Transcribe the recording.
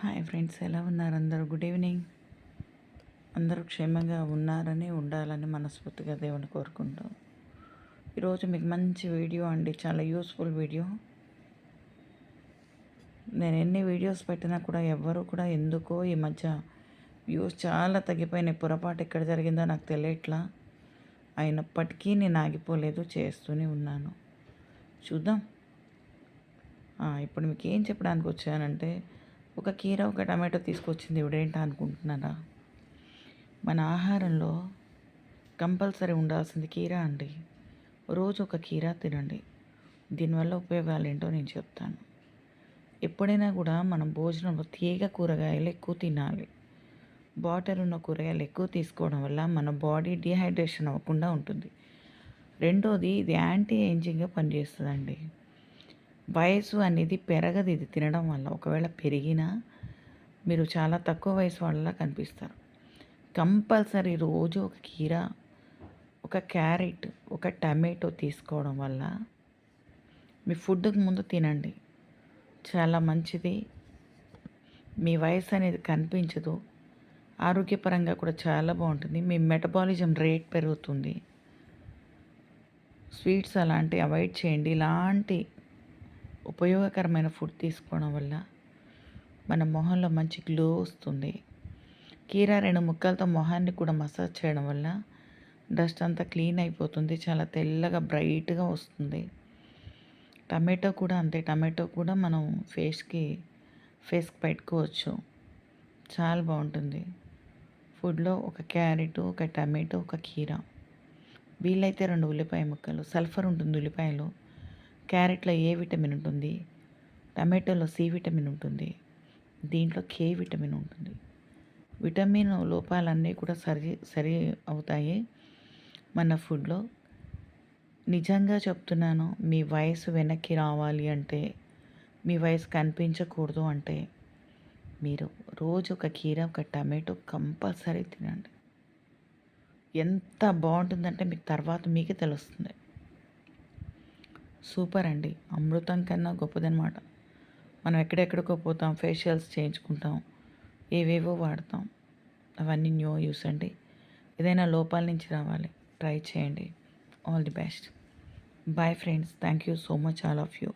Hi friends ఎలా ఉన్నారు అందరూ? Good evening. అందరూ క్షేమంగా ఉన్నారని ఉండాలని మనస్ఫూర్తిగా దేవుని కోరుకుంటాం. ఈరోజు మీకు మంచి వీడియో అండి చాలా యూస్ఫుల్ వీడియో. నేను ఎన్ని వీడియోస్ పెట్టినా కూడా ఎవ్వరూ కూడా ఎందుకో ఈ మధ్య వ్యూస్ చాలా తగ్గిపోయినాయి. పొరపాటు ఎక్కడ జరిగిందో నాకు తెలియట్లా. అయినప్పటికీ నేను ఆగిపోలేదు చేస్తూనే ఉన్నాను. చూద్దాం. ఇప్పుడు మీకు ఏం చెప్పడానికి వచ్చానంటే ఒక కీర ఒక టమాటో తీసుకొచ్చింది ఇవిడేంటా అనుకుంటున్నారా? మన ఆహారంలో కంపల్సరీ ఉండాల్సింది కీర అండి. రోజు ఒక కీర తినండి. దీనివల్ల ఉపయోగాలు ఏంటో నేను చెప్తాను. ఎప్పుడైనా కూడా మనం భోజనంలో తీగ కూరగాయలు ఎక్కువ తినాలి. బాటిల్ ఉన్న కూరగాయలు ఎక్కువ తీసుకోవడం వల్ల మన బాడీ డిహైడ్రేషన్ అవ్వకుండా ఉంటుంది. రెండోది ఇది యాంటీ ఏజింగ్గా పనిచేస్తుందండి. వయసు అనేది పెరగదు ఇది తినడం వల్ల. ఒకవేళ పెరిగినా మీరు చాలా తక్కువ వయసు వాళ్ళలా కనిపిస్తారు. కంపల్సరీ రోజు ఒక కీర ఒక క్యారెట్ ఒక టమాటో తీసుకోవడం వల్ల మీ ఫుడ్కి ముందు తినండి. చాలా మంచిది. మీ వయసు అనేది కనిపించదు. ఆరోగ్యపరంగా కూడా చాలా బాగుంటుంది. మీ మెటబాలిజం రేట్ పెరుగుతుంది. స్వీట్స్ అలాంటివి అవాయిడ్ చేయండి. ఇలాంటి ఉపయోగకరమైన ఫుడ్ తీసుకోవడం వల్ల మన మొహంలో మంచి గ్లో వస్తుంది. కీరా రెండు ముక్కలతో మొహాన్ని కూడా మసాజ్ చేయడం వల్ల డస్ట్ అంతా క్లీన్ అయిపోతుంది. చాలా తెల్లగా బ్రైట్గా వస్తుంది. టమాటో కూడా అంతే. టమాటో కూడా మనం ఫేస్కి ఫేస్కి పెట్టుకోవచ్చు. చాలా బాగుంటుంది. ఫుడ్లో ఒక క్యారెట్ ఒక టమాటో ఒక కీర. వీలైతే రెండు ఉల్లిపాయ ముక్కలు. సల్ఫర్ ఉంటుంది ఉల్లిపాయలో. క్యారెట్లో ఏ విటమిన్ ఉంటుంది? టమాటోలో సి విటమిన్ ఉంటుంది. దీంట్లో కే విటమిన్ ఉంటుంది. విటమిన్ లోపాలన్నీ కూడా సరి సరి అవుతాయి. మన ఫుడ్లో. నిజంగా చెప్తున్నాను మీ వయసు వెనక్కి రావాలి అంటే మీ వయసు కనిపించకూడదు అంటే మీరు రోజు ఒక కీర ఒక టమాటో కంపల్సరీ తినండి. ఎంత బాగుంటుందంటే మీకు తర్వాత మీకే తెలుస్తుంది. సూపర్ అండి. అమృతం కన్నా గొప్పదనమాట మనం ఎక్కడెక్కడికో పోతాం ఫేషియల్స్ చేయించుకుంటాం ఏవేవో వాడతాం. అవన్నీ న్యూ యూస్ అండి. ఏదైనా లోపాల నుంచి రావాలి. ట్రై చేయండి. All the best. Bye friends. Thank you so much all of you.